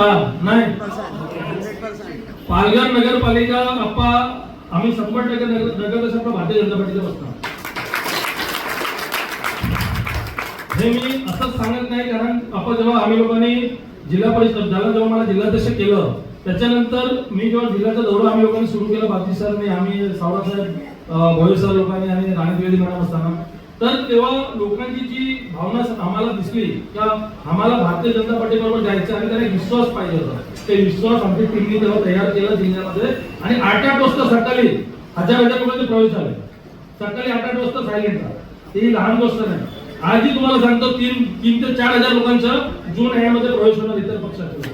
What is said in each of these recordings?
का नाही. पालघर नगरपालिका आप्पा आम्ही संपट टक्के नगर नगरदर्शक भारतीय जनता पार्टीचा बसणार हे मी असंच सांगत नाही कारण आपण जेव्हा आम्ही लोकांनी जिल्हा परिषद झाला जेव्हा मला जिल्हाध्यक्ष केलं त्याच्यानंतर मी जेव्हा जिल्ह्याचा दौरा आम्ही लोकांनी सुरू केला बापजी सरने आम्ही सावरा साहेब अं, सर लोकांनी आणि राणी द्विवेदी मॅडम असताना तर तेव्हा लोकांची जी भावना आम्हाला दिसली का आम्हाला भारतीय जनता पार्टी बरोबर जायचं आणि त्याने विश्वास पाहिजे होता. ते विश्वास आमची टीमने तेव्हा तयार केला जिल्ह्यामध्ये. आणि आठ आठ वाजता सकाळी हजार हजार लोकांचे प्रवेश झाले. सकाळी आठ आठ वाजता सायलेंट ही लहान गोष्ट नाही. आजही तुम्हाला सांगतो तीन तीन ते चार हजार लोकांचा जून यामध्ये प्रवेश होणार इतर पक्षाचे.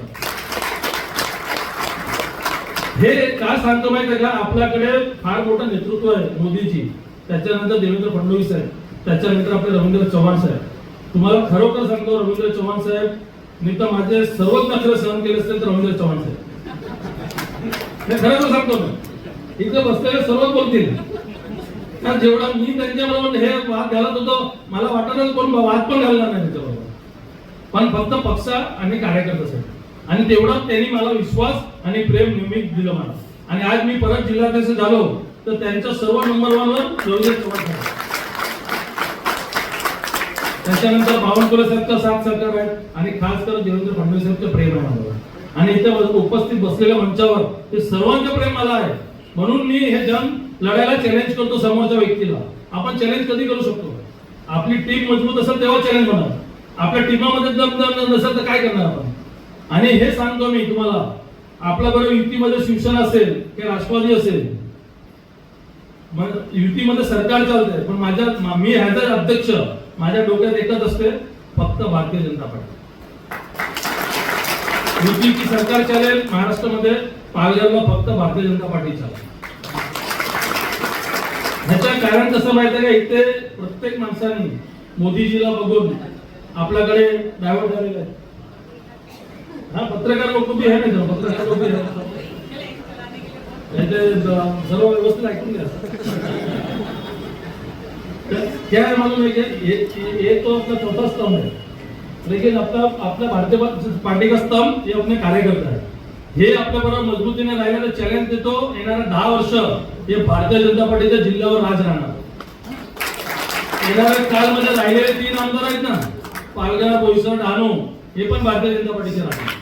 हे का सांगतो माहिती आहे का? आपल्याकडे फार मोठं नेतृत्व आहे मोदीजी. त्याच्यानंतर देवेंद्र फडणवीस आहे त्याच्यानंतर आपले रवींद्र चव्हाण साहेब. तुम्हाला खरोखर सांगतो रवींद्र चव्हाण साहेब मी तर माझे सर्वच नखरे सहन केले असतील तर रवींद्र चव्हाण साहेब. हे खरं सांगतो मी. इथे बसलेले सर्वच बोलतील. कारण जेवढा मी त्यांच्याबरोबर हे वाद घालत होतो मला वाटतच कोण वाद पण घालणार नाही त्याच्याबरोबर. पण फक्त पक्ष आणि कार्यकर्त्यासाठी आणि तेवढा त्यांनी मला विश्वास आणि प्रेम नेहमी दिलं मला. आणि आज मी परत जिल्हाध्यक्ष झालो तर त्यांच्या सर्व नंबर वनवर रवींद्र चव्हाण साहेब. त्याच्यानंतर बावनकुळे साहेबचं साथ सरकार आहे आणि खास करून देवेंद्र फडणवीस साहेबचं प्रेम आहे मला. आणि इथे उपस्थित बसलेल्या मंचावर ते सर्वांचं प्रेम मला आहे. म्हणून मी हे जन लढायला चॅलेंज करतो समोरच्या व्यक्तीला. आपण चॅलेंज कधी करू शकतो? आपली टीम मजबूत असेल तेव्हा चॅलेंज होणार. आपल्या टीमामध्ये दम दम नसेल तर काय करणार आपण? आणि हे सांगतो मी तुम्हाला. आपल्या बरोबर युतीमध्ये शिवसेना असेल किंवा राष्ट्रवादी असेल. मग युतीमध्ये सरकार चालतंय. पण माझ्या मी ह्याचा अध्यक्ष. माझ्या डोक्यात एकच असते फक्त भारतीय जनता पार्टी. युतीची सरकार चालेल महाराष्ट्रामध्ये पालघरला फक्त भारतीय जनता पार्टी चालेल. ह्याचं कारण कसं माहितीये का? इथे प्रत्येक माणसाने मोदीजीला बघून आपल्याकडे डायव्हर्ट झालेला आहे हा पत्रकार लोक बी आहे ना पत्रकार लोक सर्व व्यवस्थित ऐकून घ्या. तर क्या एक तो अपना चौथा स्तंभ है लेकिन अपना अपना भारतीय पार्टी का स्तंभ ये अपने कार्यकर्ता है हे आपल्या बरोबर मजबूतीने राहिलं चॅलेंज देतो. येणाऱ्या दहा वर्ष हे भारतीय जनता पार्टीच्या जिल्ह्यावर राज राहणार. येणाऱ्या कालमध्ये राहिलेले तीन आमदार आहेत ना पालघर बोईसर डहाणू हे पण भारतीय जनता पार्टीचे राहणार.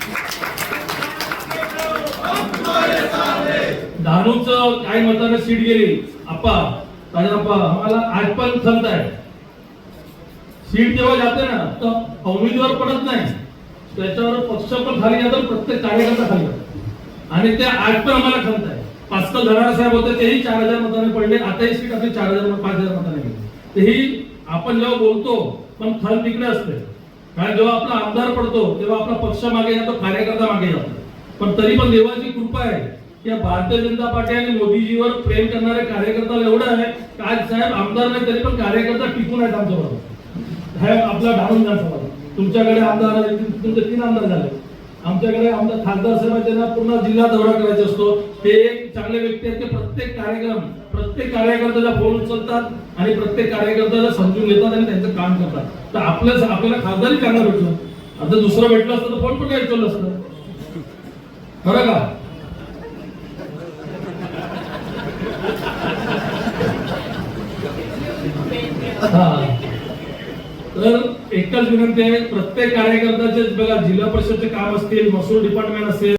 डहाणूच काही मताने सीट गेली. आप्पा कारण आम्हाला आज पण खंत आहे. सीट जेव्हा जाते ना तर उमेदवार पडत नाही. त्याच्यावर पक्ष पण खाली जातो प्रत्येक कार्यकर्ता खाली जातो आणि ते आज पण आम्हाला खंत आहे. पाच तर धनारा साहेब होते तेही चार हजार मताने पडले. आताही सीट आपली चार हजार पाच हजार मताने गेली. तेही आपण जेव्हा बोलतो पण खल तिकडे असते. कारण जेव्हा आपला आमदार पडतो तेव्हा आपला पक्ष मागे जातो कार्यकर्ता मागे जातो. पण तरी पण देवाची कृपा आहे. या भारतीय जनता पार्टी आणि मोदीजीवर प्रेम करणारे कार्यकर्ता एवढं आहे काय साहेब आमदार नाही तरी पण कार्यकर्ता टिकून आहेत आमच्याबरोबर साहेब आपला ढाळून विधानसभा तुमच्याकडे आमदार तुमचे तीन आमदार झाले. आमच्याकडे आमदार खासदार साहेब त्यांना पूर्ण जिल्हा दौरा करायचा असतो. ते एक चांगले व्यक्ती आहेत ते प्रत्येक कार्यक्रम प्रत्येक कार्यकर्त्याला फोन उचलतात आणि प्रत्येक कार्यकर्त्याला समजून घेतात आणि त्यांचं काम करतात. तर आपल्या आपल्याला खासदारी करणार भेटलं. आता दुसरं भेटलं असतं तर फोन पण काय उचललं असतं? खरं का? तर एकच विनंती आहे प्रत्येक कार्यकर्त्याचे बघा जिल्हा परिषदचे काम असतील महसूल डिपार्टमेंट असेल